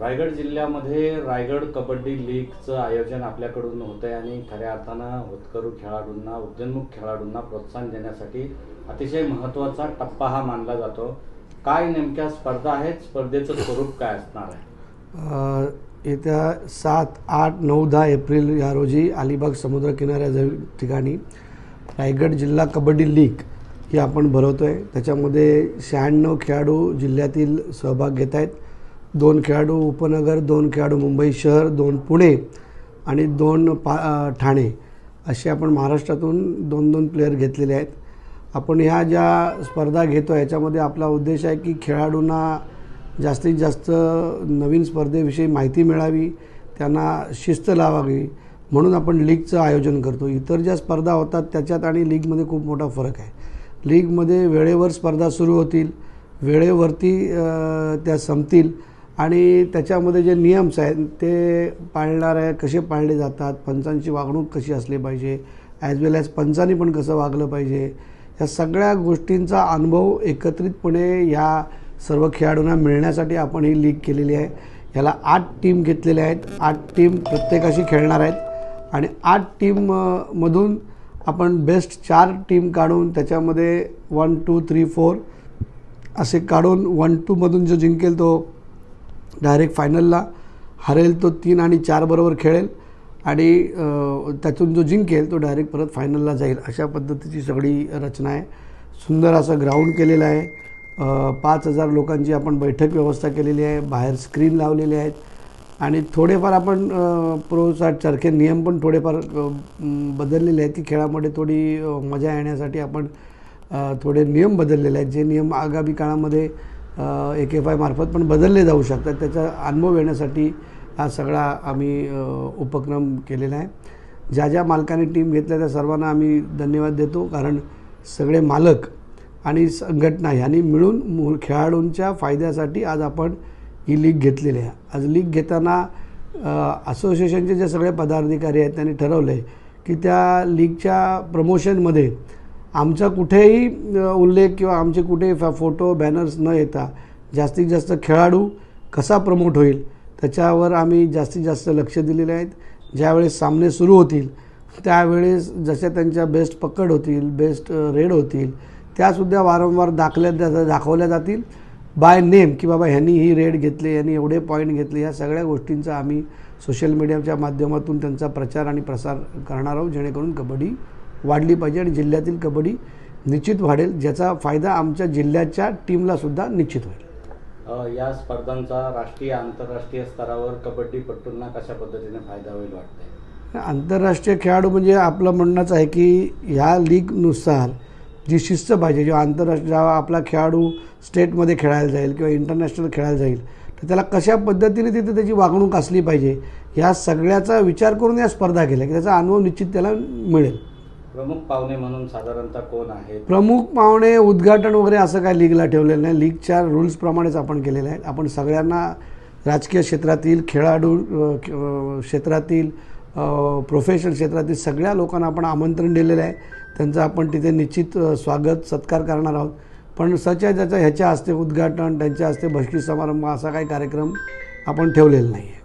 रायगड जिल्ह्यामध्ये रायगड कबड्डी लीगचं आयोजन आपल्याकडून होतं आहे आणि खऱ्या अर्थानं होतकरू खेळाडूंना उद्योन्मुख खेळाडूंना प्रोत्साहन देण्यासाठी अतिशय महत्त्वाचा टप्पा हा मानला जातो. काय नेमक्या स्पर्धा आहेत? स्पर्धेचं स्वरूप काय असणार आहे? येत्या सात आठ नऊ दहा एप्रिल या रोजी अलिबाग समुद्रकिनाऱ्या ठिकाणी रायगड जिल्हा कबड्डी लीग ही आपण भरवतो आहे त्याच्यामध्ये शहाण्णव खेळाडू जिल्ह्यातील सहभाग घेत आहेत दोन खेळाडू उपनगर दोन खेळाडू मुंबई शहर दोन पुणे आणि दोन पा ठाणे असे आपण महाराष्ट्रातून दोन दोन प्लेयर घेतलेले आहेत. आपण ह्या ज्या स्पर्धा घेतो याच्यामध्ये आपला उद्देश आहे की खेळाडूंना जास्तीत जास्त नवीन स्पर्धेविषयी माहिती मिळावी त्यांना शिस्त लावावी म्हणून आपण लीगचं आयोजन करतो. इतर ज्या स्पर्धा होतात त्याच्यात आणि लीगमध्ये खूप मोठा फरक आहे. लीगमध्ये वेळेवर स्पर्धा सुरू होतील वेळेवरती त्या संपतील आणि त्याच्यामध्ये जे नियम्स आहेत ते पाळणारे कसे पाळले जातात पंचांची वागणूक कशी असली पाहिजे ॲज वेल ॲज पंचांनी पण कसं वागलं पाहिजे या सगळ्या गोष्टींचा अनुभव एकत्रितपणे या सर्व खेळाडूंना मिळण्यासाठी आपण ही लीग केलेली आहे. याला आठ टीम घेतलेल्या आहेत. आठ टीम प्रत्येकाशी खेळणार आहेत आणि आठ टीम मधून आपण बेस्ट चार टीम काढून त्याच्यामध्ये वन टू थ्री फोर असे काढून वन टूमधून जो जिंकेल तो डायरेक्ट फायनलला हरेल तो तीन आणि चार बरोबर खेळेल आणि त्यातून जो जिंकेल तो डायरेक्ट परत फायनलला जाईल. अशा पद्धतीची सगळी रचना आहे. सुंदर असं ग्राउंड केलेलं आहे. पाच हजार लोकांची आपण बैठक व्यवस्था केलेली आहे. बाहेर स्क्रीन लावलेले आहेत. आणि थोडेफार आपण प्रोसारखे नियम पण थोडेफार बदललेले आहेत की खेळामध्ये थोडी मजा येण्यासाठी आपण थोडे नियम बदललेले आहेत. जे नियम आगामी काळामध्ये एक एफ आयमार्फत पण बदलले जाऊ शकतात. त्याचा अनुभव येण्यासाठी हा सगळा आम्ही उपक्रम केलेला आहे. ज्या ज्या मालकाने टीम घेतल्या त्या सर्वांना आम्ही धन्यवाद देतो. कारण सगळे मालक आणि संघटना ह्यांनी मिळून मूळ खेळाडूंच्या फायद्यासाठी आज आपण ही लीग घेतलेली आहे. आज लीग घेताना असोसिएशनचे जे सगळे पदाधिकारी आहेत त्यांनी ठरवलं आहे की त्या लीगच्या प्रमोशनमध्ये आमचा कुठेही उल्लेख किंवा आमचे कुठेही फोटो बॅनर्स न येता जास्तीत जास्त खेळाडू कसा प्रमोट होईल त्याच्यावर आम्ही जास्तीत जास्त लक्ष दिलेले आहेत. ज्यावेळेस सामने सुरू होतील त्यावेळेस जशा त्यांच्या बेस्ट पकड होतील बेस्ट रेड होतील त्यासुद्धा वारंवार दाखल्या जा- दाखवल्या जातील. बाय नेम की बाबा ह्यांनी ही रेड घेतली यांनी एवढे पॉईंट घेतले या सगळ्या गोष्टींचा आम्ही सोशल मीडियाच्या माध्यमातून त्यांचा प्रचार आणि प्रसार करणार आहोत जेणेकरून कबड्डी वाढली पाहिजे आणि जिल्ह्यातील कबड्डी निश्चित वाढेल ज्याचा फायदा आमच्या जिल्ह्याच्या टीमलासुद्धा निश्चित होईल. या स्पर्धांचा राष्ट्रीय आंतरराष्ट्रीय स्तरावर कबड्डीपटूंना कशा पद्धतीने फायदा होईल वाटतंय? आंतरराष्ट्रीय खेळाडू म्हणजे आपलं म्हणणंच आहे की ह्या लीगनुसार जी शिस्त पाहिजे जेव्हा आंतरराष्ट्रीय जेव्हा आपला खेळाडू स्टेटमध्ये खेळायला जाईल किंवा इंटरनॅशनल खेळायला जाईल तर त्याला कशा पद्धतीने तिथे त्याची वागणूक असली पाहिजे ह्या सगळ्याचा विचार करून या स्पर्धा केल्या की त्याचा अनुभव निश्चित त्याला मिळेल. प्रमुख पाहुणे म्हणून साधारणतः कोण आहेत? प्रमुख पाहुणे उद्घाटन वगैरे असं काय लीगला ठेवलेलं नाही. लीगच्या रूल्सप्रमाणेच आपण केलेलं आहे. आपण सगळ्यांना राजकीय क्षेत्रातील खेळाडू क्षेत्रातील प्रोफेशनल क्षेत्रातील सगळ्या लोकांना आपण आमंत्रण दिलेलं आहे. त्यांचं आपण तिथे निश्चित स्वागत सत्कार करणार आहोत. पण सच्या ज्याच्या ह्याच्या हस्ते उद्घाटन त्यांच्या हस्ते बक्षीस समारंभ असा काही कार्यक्रम आपण ठेवलेला नाही आहे